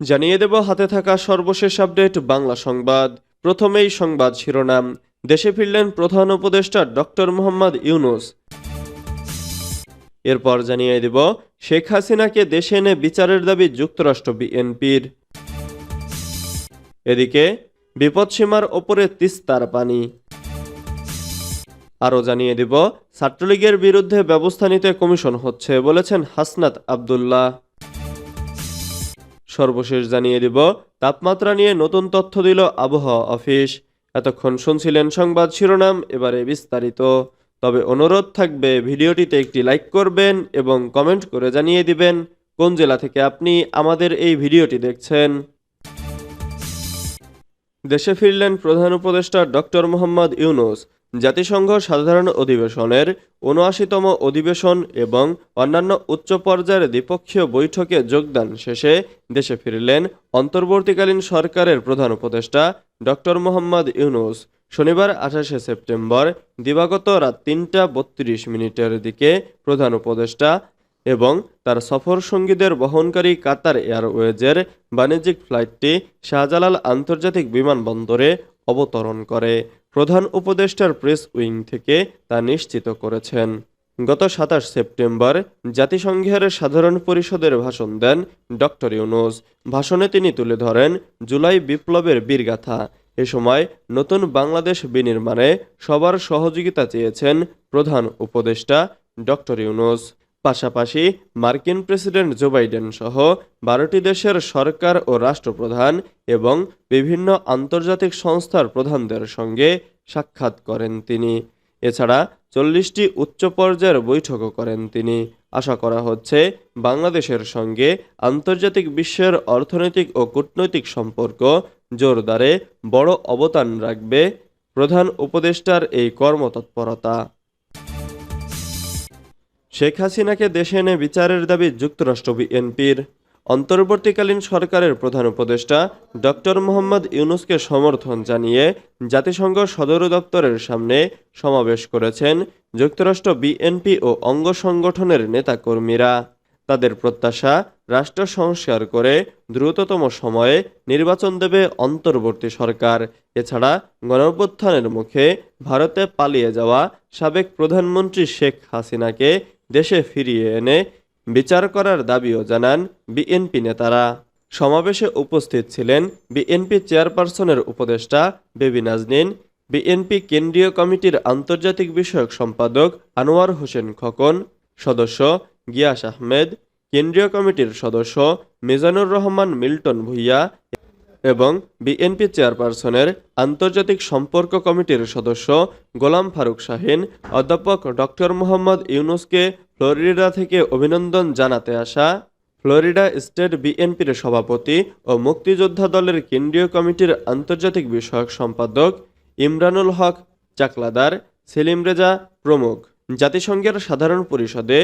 জানিয়ে দেব, হাতে থাকা সর্বশেষ আপডেট, বাংলা সংবাদ। প্রথমেই সংবাদ শিরোনাম। দেশে ফিরলেন প্রধান উপদেষ্টা ডক্টর মোহাম্মদ ইউনুস। এরপর জানিয়ে দেব, শেখ হাসিনাকে দেশে এনে বিচারের দাবি যুক্তরাষ্ট্র বিএনপির। এদিকে, বিপদসীমার ওপরে তিস্তার পানি। আরও জানিয়ে দিব, ছাত্রলীগের বিরুদ্ধে ব্যবস্থা নিতে কমিশন হচ্ছে, বলেছেন হাসনাত আবদুল্লাহ। সর্বশেষ জানিয়ে দিব। তাপমাত্রা নিয়ে নতুন তথ্য দিল আবহাওয়া অফিস। এতক্ষণ শুনছিলেন সংবাদ শিরোনাম, এবারে বিস্তারিত। তবে অনুরোধ থাকবে, ভিডিওটিতে একটি লাইক করবেন এবং কমেন্ট করে জানিয়ে দিবেন কোন জেলা থেকে আপনি আমাদের এই ভিডিওটি দেখছেন। দেশে ফিরলেন প্রধান উপদেষ্টা ডক্টর মোহাম্মদ ইউনুস। জাতিসংঘ সাধারণ অধিবেশনের উনআশিতম অধিবেশন এবং অন্যান্য উচ্চ পর্যায়ের দ্বিপক্ষীয় বৈঠকে যোগদান শেষে দেশে ফিরলেন অন্তর্বর্তীকালীন সরকারের প্রধান উপদেষ্টা ডক্টর মোহাম্মদ ইউনুস। শনিবার আঠাশে সেপ্টেম্বর, দিবাগত রাত তিনটা বত্রিশ মিনিটের দিকে প্রধান উপদেষ্টা এবং তার সফর সঙ্গীদের বহনকারী কাতার এয়ারওয়েজের বাণিজ্যিক ফ্লাইটটি শাহজালাল আন্তর্জাতিক বিমানবন্দরে অবতরণ করে। প্রধান উপদেষ্টার প্রেস উইং থেকে তা নিশ্চিত করেছেন। গত সাতাশ সেপ্টেম্বর জাতিসংঘের সাধারণ পরিষদের ভাষণ দেন ডক্টর ইউনুস। ভাষণে তিনি তুলে ধরেন, জুলাই বিপ্লবের বীরগাথা। এ সময় নতুন বাংলাদেশ বিনির্মাণে সবার সহযোগিতা চেয়েছেন প্রধান উপদেষ্টা ডক্টর ইউনুস। পাশাপাশি মার্কিন প্রেসিডেন্ট জো বাইডেন সহ বারোটি দেশের সরকার ও রাষ্ট্রপ্রধান এবং বিভিন্ন আন্তর্জাতিক সংস্থার প্রধানদের সঙ্গে সাক্ষাৎ করেন তিনি। এছাড়া চল্লিশটি উচ্চ পর্যায়ের বৈঠকও করেন তিনি। আশা করা হচ্ছে বাংলাদেশের সঙ্গে আন্তর্জাতিক বিশ্বের অর্থনৈতিক ও কূটনৈতিক সম্পর্ক জোরদারে বড় অবদান রাখবে প্রধান উপদেষ্টার এই কর্মতৎপরতা। শেখ হাসিনাকে দেশে এনে বিচারের দাবি যুক্তরাষ্ট্র বিএনপির। অন্তর্বর্তীকালীন সরকারের প্রধান উপদেষ্টা ডক্টর মোহাম্মদ ইউনুসকে সমর্থন জানিয়ে জাতিসংঘ সদর দপ্তরের সামনে সমাবেশ করেছেন যুক্তরাষ্ট্র বিএনপি ও অঙ্গ সংগঠনের নেতাকর্মীরা। তাদের প্রত্যাশা, রাষ্ট্র সংস্কার করে দ্রুততম সময়ে নির্বাচন দেবে অন্তর্বর্তী সরকার। এছাড়া গণঅভ্যুত্থানের মুখে ভারতে পালিয়ে যাওয়া সাবেক প্রধানমন্ত্রী শেখ হাসিনাকে দেশে ফিরিয়ে এনে বিচার করার দাবিও জানান বিএনপি নেতারা। সমাবেশে উপস্থিত ছিলেন বিএনপি চেয়ারপারসনের উপদেষ্টা বেবি নাজনীন, বিএনপি কেন্দ্রীয় কমিটির আন্তর্জাতিক বিষয়ক সম্পাদক আনোয়ার হোসেন খকন, সদস্য গিয়াস আহমেদ, কেন্দ্রীয় কমিটির সদস্য মিজানুর রহমান মিল্টন ভুইয়া এবং বিএনপি চেয়ারপারসনের আন্তর্জাতিক সম্পর্ক কমিটির সদস্য গোলাম ফারুক শাহিন, অধ্যাপক ডক্টর মোহাম্মদ ইউনুসকে ফ্লোরিডা থেকে অভিনন্দন জানাতে আসা ফ্লোরিডা স্টেট বিএনপির সভাপতি ও মুক্তিযোদ্ধা দলের কেন্দ্রীয় কমিটির আন্তর্জাতিক বিষয়ক সম্পাদক ইমরানুল হক চাকলাদার, সেলিম রেজা প্রমুখ। জাতিসংঘের সাধারণ পরিষদে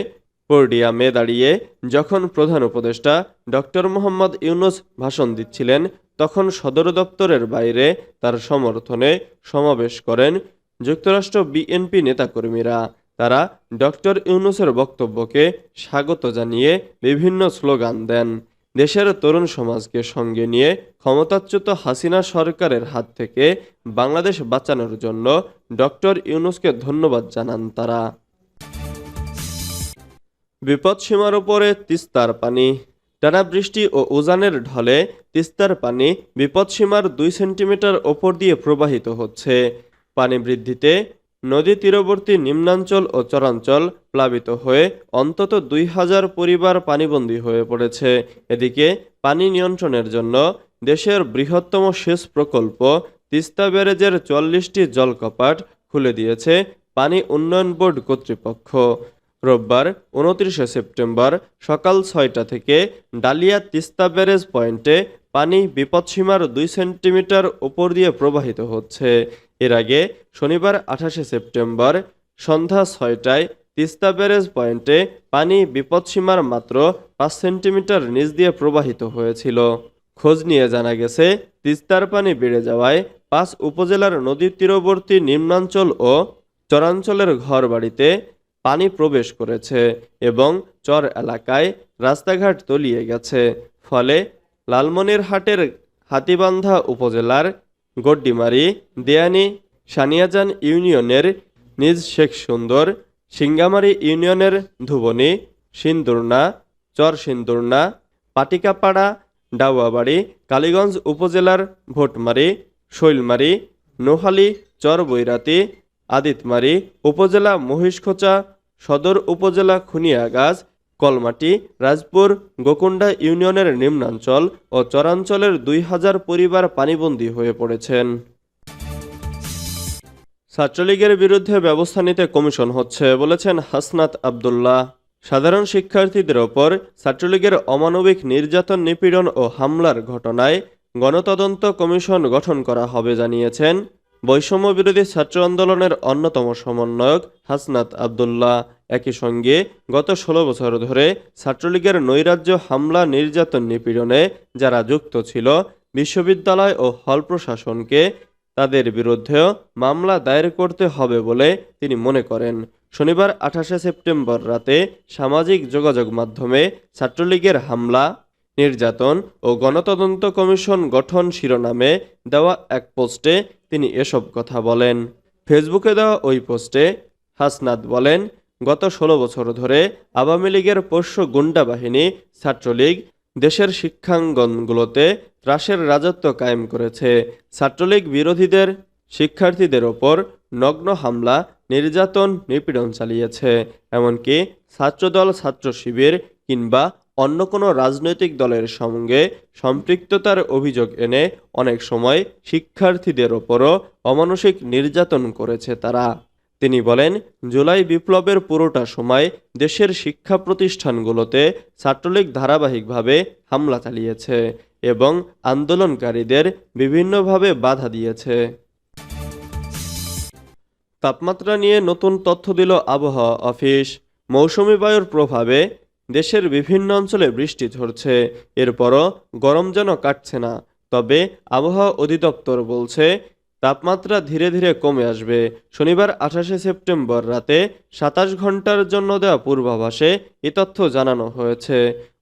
পোর্ডিয়ামে দাঁড়িয়ে যখন প্রধান উপদেষ্টা ডক্টর মোহাম্মদ ইউনুস ভাষণ দিচ্ছিলেন, তখন সদর দপ্তরের বাইরে তার সমর্থনে সমাবেশ করেন যুক্তরাষ্ট্র বিএনপি নেতাকর্মীরা। তারা ডক্টর ইউনুসের বক্তব্যকে স্বাগত জানিয়ে বিভিন্ন স্লোগান দেন। দেশের তরুণ সমাজকে সঙ্গে নিয়ে ক্ষমতাচ্যুত হাসিনা সরকারের হাত থেকে বাংলাদেশ বাঁচানোর জন্য ডক্টর ইউনুসকে ধন্যবাদ জানান তারা। বিপদসীমার উপরে তিস্তার পানি, টানা বৃষ্টি ও উজানের ঢলে তিস্তার পানি বিপদসীমার দুই সেন্টিমিটার ওপর দিয়ে প্রবাহিত হচ্ছে। পানি বৃদ্ধিতে নদী তীরবর্তী নিম্নাঞ্চল ও চরাঞ্চল প্লাবিত হয়ে অন্তত দুই হাজার পরিবার পানিবন্দী হয়ে পড়েছে। এদিকে পানি নিয়ন্ত্রণের জন্য দেশের বৃহত্তম সেচ প্রকল্প তিস্তা ব্যারেজের চল্লিশটি জলকপাট খুলে দিয়েছে পানি উন্নয়ন বোর্ড কর্তৃপক্ষ। রোববার উনত্রিশে সেপ্টেম্বর সকাল ছয়টা থেকে ডালিয়া তিস্তা ব্যারেজ পয়েন্টে পানি বিপদসীমার দুই সেন্টিমিটার উপর দিয়ে প্রবাহিত হচ্ছে। এর আগে শনিবার আঠাশে সেপ্টেম্বর সন্ধ্যা ছয়টায় তিস্তা ব্যারেজ পয়েন্টে পানি বিপদসীমার মাত্র পাঁচ সেন্টিমিটার নিচ দিয়ে প্রবাহিত হয়েছিল। খোঁজ নিয়ে জানা গেছে, তিস্তার পানি বেড়ে যাওয়ায় পাঁচ উপজেলার নদীর তীরবর্তী নিম্নাঞ্চল ও চরাঞ্চলের ঘরবাড়িতে পানি প্রবেশ করেছে এবং চর এলাকায় রাস্তাঘাট তলিয়ে গেছে। ফলে লালমনিরহাটের হাতিবান্ধা উপজেলার গড্ডিমারি, দেয়ানি, সানিয়াজান ইউনিয়নের নিজ শেখ সুন্দর, সিঙ্গামারি ইউনিয়নের ধুবনি, সিন্দুরনা, চর সিন্দুরনা, পাটিকাপাড়া ডাউয়াবাড়ি কালীগঞ্জ উপজেলার ভোটমারি, শৈলমারি, নোহালি চর বৈরাতি আদিতমারি, উপজেলা মহিষখোচা সদর উপজেলা খুনিয়াগাছ কলমাটি, রাজপুর, গোকুন্ডা ইউনিয়নের নিম্নাঞ্চল ও চরাঞ্চলের দুই হাজার পরিবার পানিবন্দী হয়ে পড়েছেন। ছাত্রলীগের বিরুদ্ধে ব্যবস্থা নিতে কমিশন হচ্ছে, বলেছেন হাসনাত আবদুল্লাহ। সাধারণ শিক্ষার্থীদের ওপর ছাত্রলীগের অমানবিক নির্যাতন, নিপীড়ন ও হামলার ঘটনায় গণতদন্ত কমিশন গঠন করা হবে, জানিয়েছেন বৈষম্য বিরোধী ছাত্র আন্দোলনের অন্যতম সমন্বয়ক হাসনাত আবদুল্লাহ একই সঙ্গে গত ষোলো বছর ধরে ছাত্রলীগের নৈরাজ্য হামলা নির্যাতন নিপীড়নে যারা যুক্ত ছিল, বিশ্ববিদ্যালয় ও হল প্রশাসনকে তাদের বিরুদ্ধেও মামলা দায়ের করতে হবে বলে তিনি মনে করেন। শনিবার আঠাশে সেপ্টেম্বর রাতে সামাজিক যোগাযোগ মাধ্যমে ছাত্রলীগের হামলা নির্যাতন ও গণতদন্ত কমিশন গঠন শিরোনামে দেওয়া এক পোস্টে তিনি এসব কথা বলেন। ফেসবুকে দেওয়া ওই পোস্টে হাসনাত বলেন, গত ষোলো বছর ধরে আওয়ামী লীগের পোষ্য গুন্ডা বাহিনী ছাত্রলীগ দেশের শিক্ষাঙ্গনগুলোতে ত্রাসের রাজত্ব কায়েম করেছে। ছাত্রলীগ বিরোধীদের শিক্ষার্থীদের ওপর নগ্ন হামলা, নির্যাতন, নিপীড়ন চালিয়েছে। এমনকি ছাত্রদল, ছাত্র শিবির কিংবা অন্য কোনো রাজনৈতিক দলের সঙ্গে সম্পৃক্ততার অভিযোগ এনে অনেক সময় শিক্ষার্থীদের ওপরও অমানসিক নির্যাতন করেছে তারা। তিনি বলেন, জুলাই বিপ্লবের পুরোটা সময় দেশের শিক্ষা প্রতিষ্ঠানগুলোতে ছাত্রলীগ ধারাবাহিকভাবে হামলা চালিয়েছে এবং আন্দোলনকারীদের বিভিন্নভাবে বাধা দিয়েছে। তাপমাত্রা নিয়ে নতুন তথ্য দিল আবহাওয়া অফিস। মৌসুমি বায়ুর প্রভাবে দেশের বিভিন্ন অঞ্চলে বৃষ্টি ঝরছে। এরপরও গরম যেন কাটছে না, তবে আবহাওয়া অধিদপ্তর বলছে, তাপমাত্রা ধীরে ধীরে কমে আসবে। শনিবার আঠাশে সেপ্টেম্বর রাতে সাতাশ ঘণ্টার জন্য দেওয়া পূর্বাভাসে এ তথ্য জানানো হয়েছে।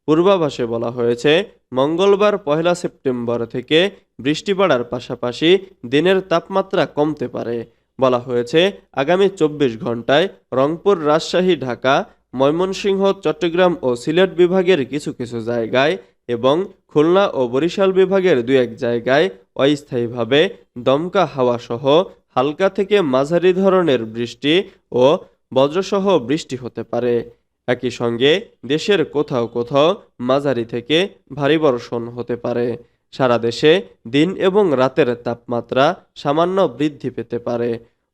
পূর্বাভাসে বলা হয়েছে, মঙ্গলবার পহেলা সেপ্টেম্বর থেকে বৃষ্টি বাড়ার পাশাপাশি দিনের তাপমাত্রা কমতে পারে। বলা হয়েছে, আগামী চব্বিশ ঘন্টায় রংপুর, রাজশাহী, ঢাকা ময়মনসিংহ, চট্টগ্রাম ও সিলেট বিভাগের কিছু কিছু জায়গায় এবং খুলনা ও বরিশাল বিভাগের দু এক জায়গায় অস্থায়ীভাবে দমকা হাওয়া সহ হালকা থেকে মাঝারি ধরনের বৃষ্টি ও বজ্রসহ বৃষ্টি হতে পারে। একই সঙ্গে দেশের কোথাও কোথাও মাঝারি থেকে ভারী বর্ষণ হতে পারে। সারা দেশে দিন এবং রাতের তাপমাত্রা সামান্য বৃদ্ধি পেতে পারে।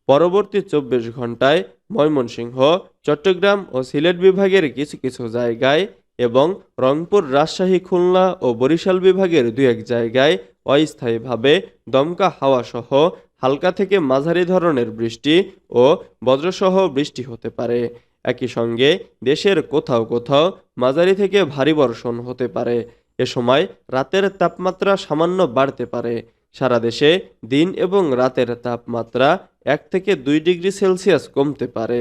পরবর্তী চব্বিশ ঘন্টায় ময়মনসিংহ, চট্টগ্রাম ও সিলেট বিভাগের কিছু কিছু জায়গায় এবং রংপুর, রাজশাহী, খুলনা ও বরিশাল বিভাগের দু এক জায়গায় অস্থায়ীভাবে দমকা হাওয়া সহ হালকা থেকে মাঝারি ধরনের বৃষ্টি ও বজ্রসহ বৃষ্টি হতে পারে। একই সঙ্গে দেশের কোথাও কোথাও মাঝারি থেকে ভারী বর্ষণ হতে পারে। এ সময় রাতের তাপমাত্রা সামান্য বাড়তে পারে। সারা দেশে দিন এবং রাতের তাপমাত্রা এক থেকে দুই ডিগ্রি সেলসিয়াস কমতে পারে।